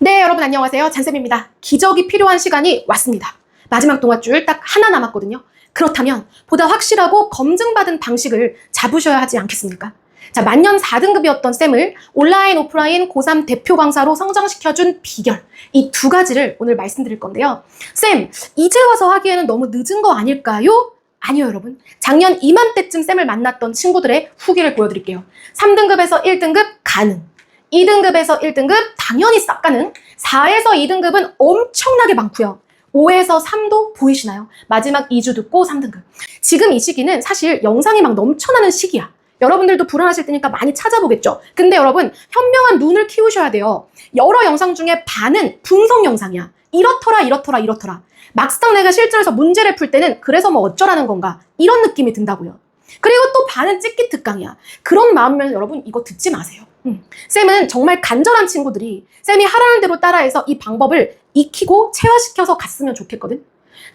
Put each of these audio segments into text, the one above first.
네, 여러분 안녕하세요. 잔쌤입니다. 기적이 필요한 시간이 왔습니다. 마지막 동화줄 딱 하나 남았거든요. 그렇다면 보다 확실하고 검증받은 방식을 잡으셔야 하지 않겠습니까? 자, 만년 4등급이었던 쌤을 온라인, 오프라인, 고3 대표 강사로 성장시켜준 비결. 이 두 가지를 오늘 말씀드릴 건데요. 쌤, 이제 와서 하기에는 너무 늦은 거 아닐까요? 아니요, 여러분. 작년 이맘때쯤 쌤을 만났던 친구들의 후기를 보여드릴게요. 3등급에서 1등급 가능. 2등급에서 1등급 당연히 싹 가능. 4에서 2등급은 엄청나게 많고요. 5에서 3도 보이시나요? 마지막 2주 듣고 3등급. 지금 이 시기는 사실 영상이 막 넘쳐나는 시기야. 여러분들도 불안하실 테니까 많이 찾아보겠죠. 근데 여러분, 현명한 눈을 키우셔야 돼요. 여러 영상 중에 반은 분석 영상이야. 이렇더라, 이렇더라, 이렇더라. 막상 내가 실전에서 문제를 풀 때는 그래서 뭐 어쩌라는 건가. 이런 느낌이 든다고요. 그리고 또 반은 찍기 특강이야. 그런 마음이면 여러분 이거 듣지 마세요. 음. 쌤은 정말 간절한 친구들이 쌤이 하라는 대로 따라해서 이 방법을 익히고 체화시켜서 갔으면 좋겠거든.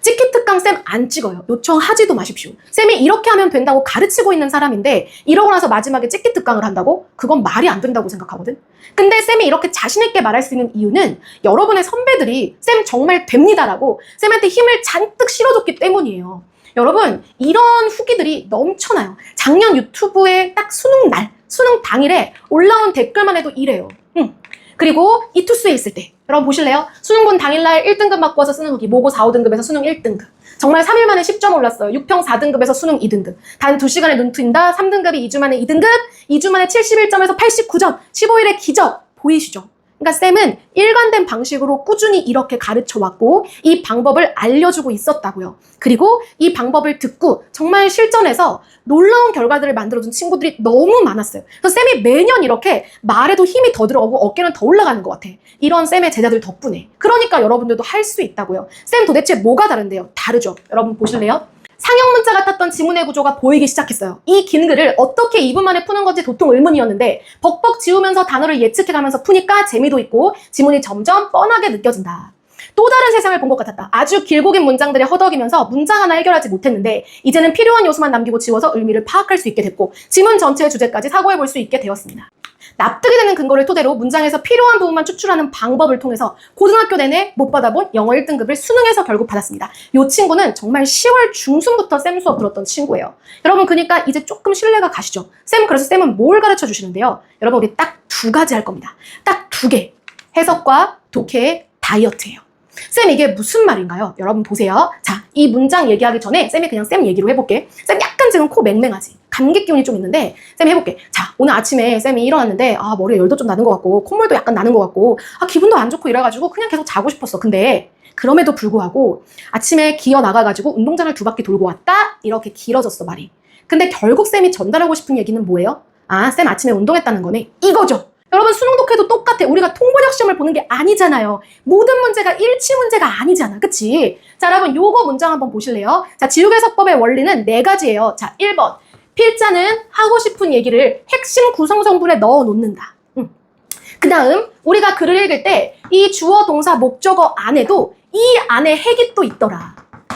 찍기 특강 쌤 안 찍어요. 요청하지도 마십시오. 쌤이 이렇게 하면 된다고 가르치고 있는 사람인데 이러고 나서 마지막에 찍기 특강을 한다고? 그건 말이 안 된다고 생각하거든. 근데 쌤이 이렇게 자신있게 말할 수 있는 이유는 여러분의 선배들이 쌤 정말 됩니다라고 쌤한테 힘을 잔뜩 실어줬기 때문이에요. 여러분, 이런 후기들이 넘쳐나요. 작년 유튜브에 딱 수능 날, 수능 당일에 올라온 댓글만 해도 이래요. 응. 그리고 이 투스에 있을 때, 여러분 보실래요? 수능 본 당일날 1등급 맞고 와서 쓰는 후기, 모고 4, 5등급에서 수능 1등급. 정말 3일 만에 10점 올랐어요. 6평 4등급에서 수능 2등급. 단 2시간에 눈 트인다. 3등급이 2주 만에 2등급. 2주 만에 71점에서 89점. 15일의 기적. 보이시죠? 그러니까 쌤은 일관된 방식으로 꾸준히 이렇게 가르쳐 왔고 이 방법을 알려주고 있었다고요. 그리고 이 방법을 듣고 정말 실전에서 놀라운 결과들을 만들어준 친구들이 너무 많았어요. 그래서 쌤이 매년 이렇게 말에도 힘이 더 들어오고 어깨는 더 올라가는 것 같아. 이런 쌤의 제자들 덕분에. 그러니까 여러분들도 할 수 있다고요. 쌤 도대체 뭐가 다른데요? 다르죠. 여러분 보실래요? 상형 문자 같았던 지문의 구조가 보이기 시작했어요. 이 긴 글을 어떻게 2분 만에 푸는 건지 도통 의문이었는데 벅벅 지우면서 단어를 예측해가면서 푸니까 재미도 있고 지문이 점점 뻔하게 느껴진다. 또 다른 세상을 본 것 같았다. 아주 길고 긴 문장들이 허덕이면서 문장 하나 해결하지 못했는데 이제는 필요한 요소만 남기고 지워서 의미를 파악할 수 있게 됐고 지문 전체의 주제까지 사고해 볼 수 있게 되었습니다. 납득이 되는 근거를 토대로 문장에서 필요한 부분만 추출하는 방법을 통해서 고등학교 내내 못 받아본 영어 1등급을 수능에서 결국 받았습니다. 이 친구는 정말 10월 중순부터 쌤 수업 들었던 친구예요. 여러분 그러니까 이제 조금 신뢰가 가시죠. 쌤 그래서 쌤은 뭘 가르쳐 주시는데요. 여러분 우리 딱 두 가지 할 겁니다. 딱 두 개. 해석과 독해, 다이어트예요. 쌤 이게 무슨 말인가요? 여러분 보세요. 자, 이 문장 얘기하기 전에 쌤이 그냥 쌤 얘기로 해볼게. 쌤 약간 지금 코 맹맹하지? 감기 기운이 좀 있는데 쌤 해볼게. 자, 오늘 아침에 쌤이 일어났는데 아 머리에 열도 좀 나는 것 같고 콧물도 약간 나는 것 같고 아 기분도 안 좋고 이래가지고 그냥 계속 자고 싶었어. 근데 그럼에도 불구하고 아침에 기어 나가가지고 운동장을 두 바퀴 돌고 왔다 이렇게 길어졌어 말이. 근데 결국 쌤이 전달하고 싶은 얘기는 뭐예요? 아, 쌤 아침에 운동했다는 거네. 이거죠. 여러분 수능 독해도 똑같아. 우리가 통번역 시험을 보는 게 아니잖아요. 모든 문제가 일치 문제가 아니잖아. 그치? 자, 여러분 요거 문장 한번 보실래요? 자, 지우개서법의 원리는 네 가지예요. 자, 1번. 필자는 하고 싶은 얘기를 핵심 구성 성분에 넣어 놓는다. 음. 그 다음 우리가 글을 읽을 때 이 주어 동사 목적어 안에도 이 안에 핵이 또 있더라.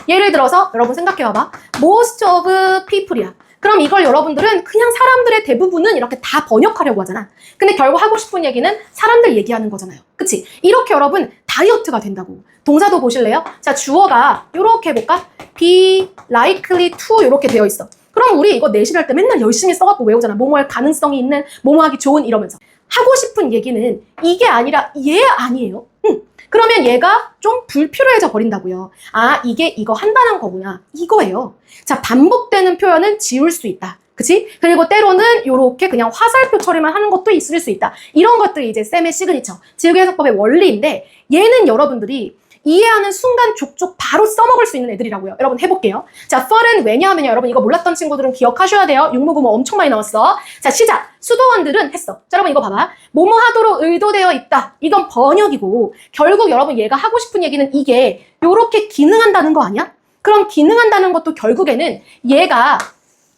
예를 들어서 여러분 생각해 봐봐. most of people이야. 그럼 이걸 여러분들은 그냥 사람들의 대부분은 이렇게 다 번역하려고 하잖아. 근데 결국 하고 싶은 얘기는 사람들 얘기하는 거잖아요. 그치? 이렇게 여러분 다이어트가 된다고. 동사도 보실래요? 자, 주어가 이렇게 해볼까? be likely to 이렇게 되어 있어. 그럼 우리 이거 내실할 때 맨날 열심히 써갖고 외우잖아. 뭐뭐 할 가능성이 있는, 뭐뭐 하기 좋은 이러면서. 하고 싶은 얘기는 이게 아니라 얘 아니에요. 응. 그러면 얘가 좀 불필요해져 버린다고요. 아, 이게 이거 한다는 거구나. 이거예요. 자, 반복되는 표현은 지울 수 있다. 그치? 그리고 때로는 이렇게 그냥 화살표 처리만 하는 것도 있을 수 있다. 이런 것들이 이제 쌤의 시그니처, 지우개 해석법의 원리인데 얘는 여러분들이 이해하는 순간 족족 바로 써먹을 수 있는 애들이라고요. 여러분 해볼게요. 자, for은 왜냐하면요. 여러분 이거 몰랐던 친구들은 기억하셔야 돼요. 육모구모 엄청 많이 나왔어. 자, 시작. 수도원들은 했어. 자, 여러분 이거 봐봐. 뭐뭐 하도록 의도되어 있다. 이건 번역이고 결국 여러분 얘가 하고 싶은 얘기는 이게 요렇게 기능한다는 거 아니야? 그럼 기능한다는 것도 결국에는 얘가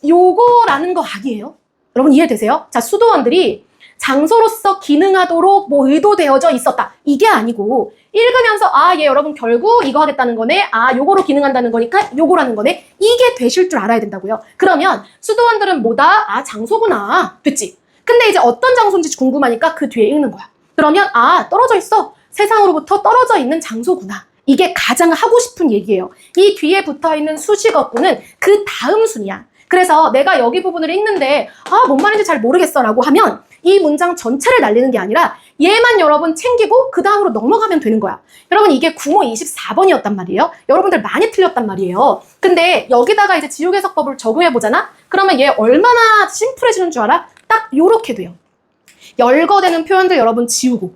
요거라는 거 아니에요? 여러분 이해되세요? 자, 수도원들이 장소로서 기능하도록 뭐 의도되어져 있었다. 이게 아니고 읽으면서 아, 얘 여러분 결국 이거 하겠다는 거네. 아, 요거로 기능한다는 거니까 요거라는 거네. 이게 되실 줄 알아야 된다고요. 그러면 수도원들은 뭐다? 아, 장소구나. 됐지? 근데 이제 어떤 장소인지 궁금하니까 그 뒤에 읽는 거야. 그러면 아, 떨어져 있어. 세상으로부터 떨어져 있는 장소구나. 이게 가장 하고 싶은 얘기예요. 이 뒤에 붙어 있는 수식어구는 그 다음 순이야. 그래서 내가 여기 부분을 읽는데 아, 뭔 말인지 잘 모르겠어라고 하면 이 문장 전체를 날리는 게 아니라 얘만 여러분 챙기고 그 다음으로 넘어가면 되는 거야. 여러분 이게 구모 24번이었단 말이에요. 여러분들 많이 틀렸단 말이에요. 근데 여기다가 이제 지우개석법을 적용해 보잖아. 그러면 얘 얼마나 심플해지는 줄 알아? 딱 요렇게 돼요. 열거되는 표현들 여러분 지우고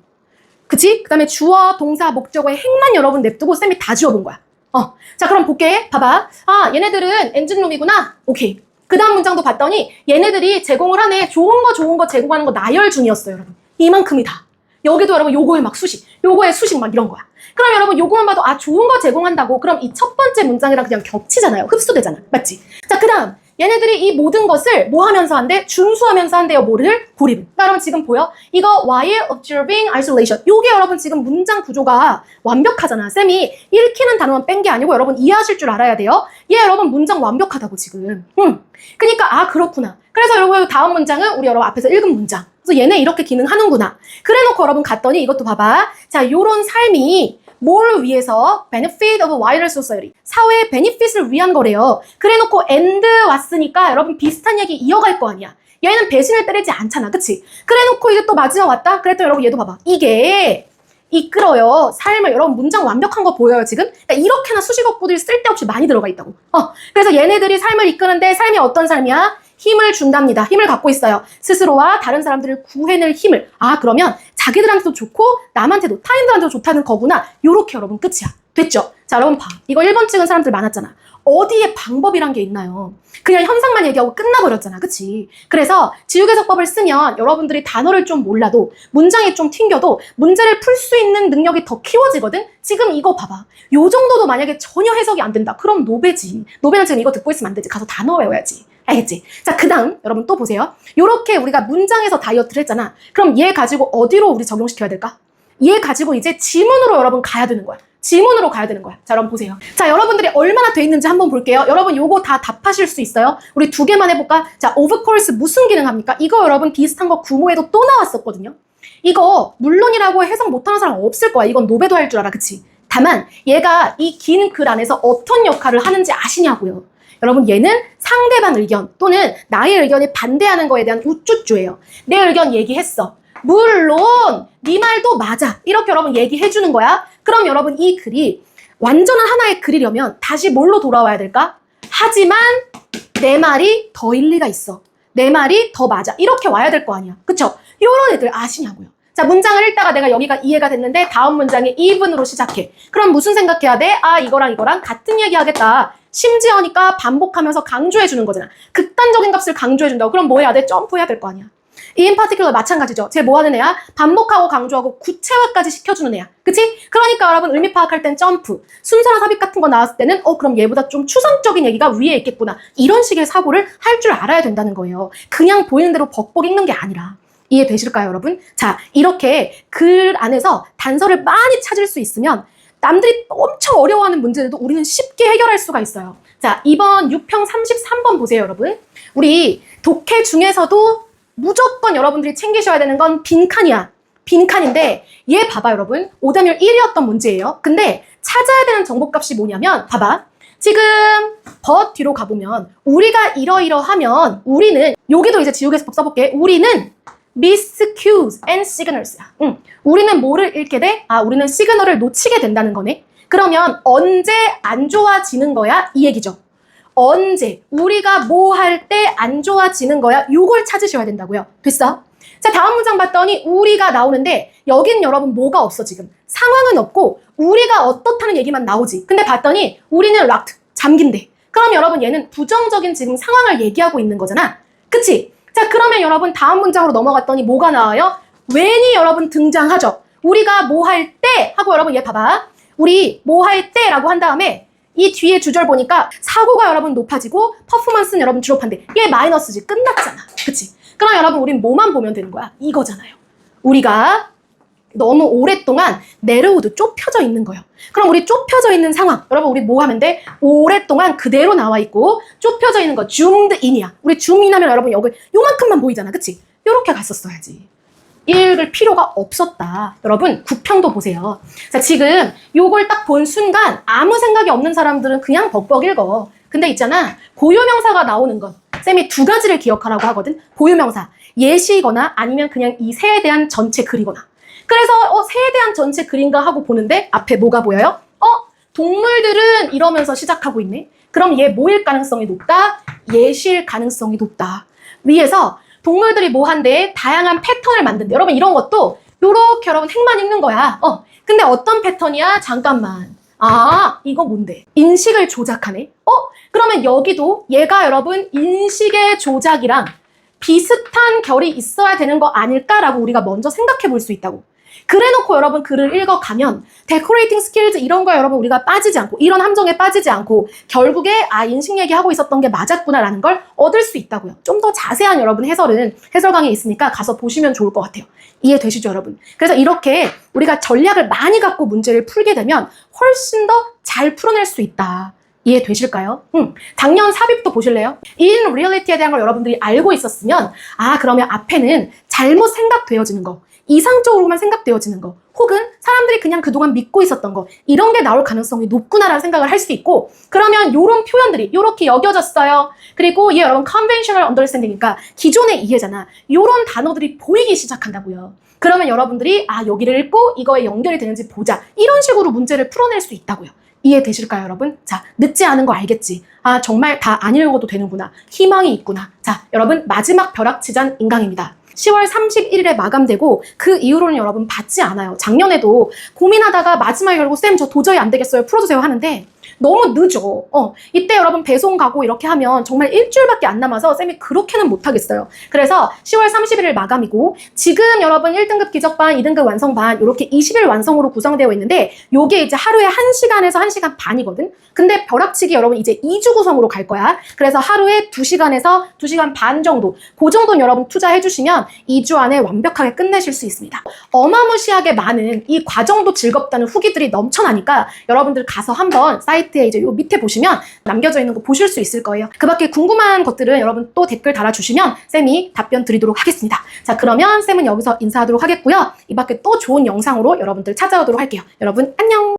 그치? 그 다음에 주어, 동사, 목적어의 행만 여러분 냅두고 쌤이 다 지워본 거야. 어. 자, 그럼 볼게. 봐봐. 아, 얘네들은 엔진룸이구나. 오케이. 그 다음 문장도 봤더니 얘네들이 제공을 하네. 좋은 거 좋은 거 제공하는 거 나열 중이었어요, 여러분. 이만큼이다. 여기도 여러분 요거에 막 수식, 요거에 수식 막 이런 거야. 그럼 여러분 요거만 봐도 아 좋은 거 제공한다고 그럼 이 첫 번째 문장이랑 그냥 겹치잖아요. 흡수되잖아. 맞지? 자, 그 다음 얘네들이 이 모든 것을 뭐 하면서 한대? 준수하면서 한대요. 뭐를? 고립. 자, 여러분 지금 보여? 이거 while observing isolation. 요게 여러분 지금 문장 구조가 완벽하잖아. 쌤이 읽히는 단어만 뺀 게 아니고 여러분 이해하실 줄 알아야 돼요. 얘 여러분 문장 완벽하다고 지금. 응. 그니까 아 그렇구나. 그래서 여러분 다음 문장은 우리 여러분 앞에서 읽은 문장. 그래서 얘네 이렇게 기능하는구나. 그래놓고 여러분 갔더니 이것도 봐봐. 자, 요런 삶이 뭘 위해서? benefit of wider society. 사회의 베니핏을 위한 거래요. 그래 놓고 and 왔으니까 여러분 비슷한 얘기 이어갈 거 아니야. 얘는 배신을 때리지 않잖아. 그치? 그래 놓고 이제 또 마지막 왔다? 그랬더니 여러분 얘도 봐봐. 이게 이끌어요. 삶을 여러분 문장 완벽한 거 보여요 지금? 그러니까 이렇게나 수식어구들이 쓸데없이 많이 들어가 있다고. 어, 그래서 얘네들이 삶을 이끄는데 삶이 어떤 삶이야? 힘을 준답니다. 힘을 갖고 있어요. 스스로와 다른 사람들을 구해낼 힘을. 아 그러면 자기들한테도 좋고 남한테도 타인들한테도 좋다는 거구나. 요렇게 여러분 끝이야. 됐죠? 자 여러분 봐. 이거 1번 찍은 사람들 많았잖아. 어디에 방법이란 게 있나요? 그냥 현상만 얘기하고 끝나버렸잖아. 그치? 그래서 지우개석법을 쓰면 여러분들이 단어를 좀 몰라도 문장이 좀 튕겨도 문제를 풀 수 있는 능력이 더 키워지거든? 지금 이거 봐봐. 요 정도도 만약에 전혀 해석이 안 된다. 그럼 노베지. 노베는 지금 이거 듣고 있으면 안 되지. 가서 단어 외워야지. 알겠지? 자, 그 다음, 여러분 또 보세요. 요렇게 우리가 문장에서 다이어트를 했잖아. 그럼 얘 가지고 어디로 우리 적용시켜야 될까? 얘 가지고 이제 지문으로 여러분 가야 되는 거야. 지문으로 가야 되는 거야. 자, 여러분 보세요. 자, 여러분들이 얼마나 돼 있는지 한번 볼게요. 여러분 요거 다 답하실 수 있어요? 우리 두 개만 해볼까? 자, of course 무슨 기능 합니까? 이거 여러분 비슷한 거 구모에도 또 나왔었거든요. 이거 물론이라고 해석 못하는 사람 없을 거야. 이건 노베도 할 줄 알아. 그치? 다만 얘가 이 긴 글 안에서 어떤 역할을 하는지 아시냐고요. 여러분 얘는 상대방 의견 또는 나의 의견에 반대하는 거에 대한 우쭈쭈예요. 내 의견 얘기했어. 물론 네 말도 맞아. 이렇게 여러분 얘기해 주는 거야. 그럼 여러분 이 글이 완전한 하나의 글이려면 다시 뭘로 돌아와야 될까? 하지만 내 말이 더 일리가 있어. 내 말이 더 맞아. 이렇게 와야 될 거 아니야. 그쵸? 요런 애들 아시냐고요. 자, 문장을 읽다가 내가 여기가 이해가 됐는데 다음 문장이 even으로 시작해. 그럼 무슨 생각해야 돼? 아, 이거랑 이거랑 같은 얘기 하겠다. 심지어니까 반복하면서 강조해 주는 거잖아. 극단적인 값을 강조해 준다고. 그럼 뭐 해야 돼? 점프해야 될 거 아니야. 인 파티큘러 마찬가지죠. 쟤 뭐 하는 애야? 반복하고 강조하고 구체화까지 시켜주는 애야. 그치? 그러니까 여러분 의미 파악할 땐 점프. 순서나 삽입 같은 거 나왔을 때는 어 그럼 얘보다 좀 추상적인 얘기가 위에 있겠구나. 이런 식의 사고를 할 줄 알아야 된다는 거예요. 그냥 보이는 대로 벅벅 읽는 게 아니라. 이해되실까요, 여러분? 자, 이렇게 글 안에서 단서를 많이 찾을 수 있으면 남들이 엄청 어려워하는 문제들도 우리는 쉽게 해결할 수가 있어요. 자, 이번 6평 33번 보세요, 여러분. 우리 독해 중에서도 무조건 여러분들이 챙기셔야 되는 건 빈칸이야. 빈칸인데 얘 봐봐 여러분. 오답률 1위였던 문제예요. 근데 찾아야 되는 정보값이 뭐냐면 봐봐. 지금 but 뒤로 가보면 우리가 이러이러하면 우리는 여기도 이제 지우개서법 써볼게. 우리는 miss cues and signals야. 응. 우리는 뭐를 잃게 돼? 아, 우리는 시그널을 놓치게 된다는 거네. 그러면 언제 안 좋아지는 거야? 이 얘기죠. 언제 우리가 뭐 할 때 안 좋아지는 거야? 요걸 찾으셔야 된다고요. 됐어? 자, 다음 문장 봤더니 우리가 나오는데 여긴 여러분 뭐가 없어 지금? 상황은 없고 우리가 어떻다는 얘기만 나오지. 근데 봤더니 우리는 락 잠긴대. 그럼 여러분 얘는 부정적인 지금 상황을 얘기하고 있는 거잖아. 그치? 자, 그러면 여러분 다음 문장으로 넘어갔더니 뭐가 나와요? when이 여러분 등장하죠. 우리가 뭐 할 때 하고 여러분 얘 봐봐. 우리 뭐 할 때라고 한 다음에 이 뒤에 주절 보니까 사고가 여러분 높아지고 퍼포먼스는 여러분 드롭한데 얘 마이너스지 끝났잖아. 그치? 그럼 여러분 우린 뭐만 보면 되는 거야? 이거잖아요. 우리가 너무 오랫동안 내려오도 좁혀져 있는 거예요. 그럼 우리 좁혀져 있는 상황. 여러분 우리 뭐 하면 돼? 오랫동안 그대로 나와 있고 좁혀져 있는 거 zoomed in이야. 우리 줌인 하면 여러분 여기 요만큼만 보이잖아. 그치? 요렇게 갔었어야지. 읽을 필요가 없었다. 여러분, 구평도 보세요. 자, 지금 요걸 딱 본 순간 아무 생각이 없는 사람들은 그냥 벅벅 읽어. 근데 있잖아, 고유명사가 나오는 건 쌤이 두 가지를 기억하라고 하거든. 고유명사, 예시이거나 아니면 그냥 이 새에 대한 전체 글이거나. 그래서 어, 새에 대한 전체 글인가 하고 보는데 앞에 뭐가 보여요? 어, 동물들은 이러면서 시작하고 있네. 그럼 얘 뭐일 가능성이 높다? 예시일 가능성이 높다. 위에서 동물들이 뭐 한대? 다양한 패턴을 만든대. 여러분 이런 것도 요렇게 여러분 행만 읽는 거야. 어, 근데 어떤 패턴이야? 잠깐만. 아, 이거 뭔데? 인식을 조작하네? 어? 그러면 여기도 얘가 여러분 인식의 조작이랑 비슷한 결이 있어야 되는 거 아닐까라고 우리가 먼저 생각해 볼 수 있다고. 그래 놓고 여러분 글을 읽어가면 데코레이팅 스킬즈 이런 거 여러분 우리가 빠지지 않고 이런 함정에 빠지지 않고 결국에 아 인식 얘기하고 있었던 게 맞았구나라는 걸 얻을 수 있다고요. 좀 더 자세한 여러분 해설은 해설 강의 있으니까 가서 보시면 좋을 것 같아요. 이해되시죠 여러분? 그래서 이렇게 우리가 전략을 많이 갖고 문제를 풀게 되면 훨씬 더 잘 풀어낼 수 있다. 이해되실까요? 음, 작년 삽입도 보실래요? in reality에 대한 걸 여러분들이 알고 있었으면 아 그러면 앞에는 잘못 생각되어지는 거 이상적으로만 생각되어지는 거 혹은 사람들이 그냥 그동안 믿고 있었던 거 이런 게 나올 가능성이 높구나라는 생각을 할 수 있고 그러면 요런 표현들이 요렇게 여겨졌어요 그리고 이게 여러분 conventional understanding이니까 기존의 이해잖아 요런 단어들이 보이기 시작한다고요 그러면 여러분들이 아 여기를 읽고 이거에 연결이 되는지 보자 이런 식으로 문제를 풀어낼 수 있다고요 이해되실까요, 여러분? 자, 늦지 않은 거 알겠지? 아, 정말 다 안 읽어도 되는구나. 희망이 있구나. 자, 여러분, 마지막 벼락치잔 인강입니다. 10월 31일에 마감되고 그 이후로는 여러분 받지 않아요. 작년에도 고민하다가 마지막에 결국 쌤 저 도저히 안 되겠어요. 풀어주세요 하는데 너무 늦어. 어, 이때 여러분 배송 가고 이렇게 하면 정말 일주일밖에 안 남아서 쌤이 그렇게는 못하겠어요. 그래서 10월 31일 마감이고 지금 여러분 1등급 기적반, 2등급 완성반 이렇게 20일 완성으로 구성되어 있는데 요게 이제 하루에 1시간에서 1시간 반이거든. 근데 벼락치기 여러분 이제 2주 구성으로 갈 거야. 그래서 하루에 2시간에서 2시간 반 정도 그 정도는 여러분 투자해 주시면 2주 안에 완벽하게 끝내실 수 있습니다. 어마무시하게 많은 이 과정도 즐겁다는 후기들이 넘쳐나니까 여러분들 가서 한번 사이트에 이제 요 밑에 보시면 남겨져 있는 거 보실 수 있을 거예요. 그 밖에 궁금한 것들은 여러분 또 댓글 달아주시면 쌤이 답변 드리도록 하겠습니다. 자, 그러면 쌤은 여기서 인사하도록 하겠고요. 이 밖에 또 좋은 영상으로 여러분들 찾아오도록 할게요. 여러분, 안녕!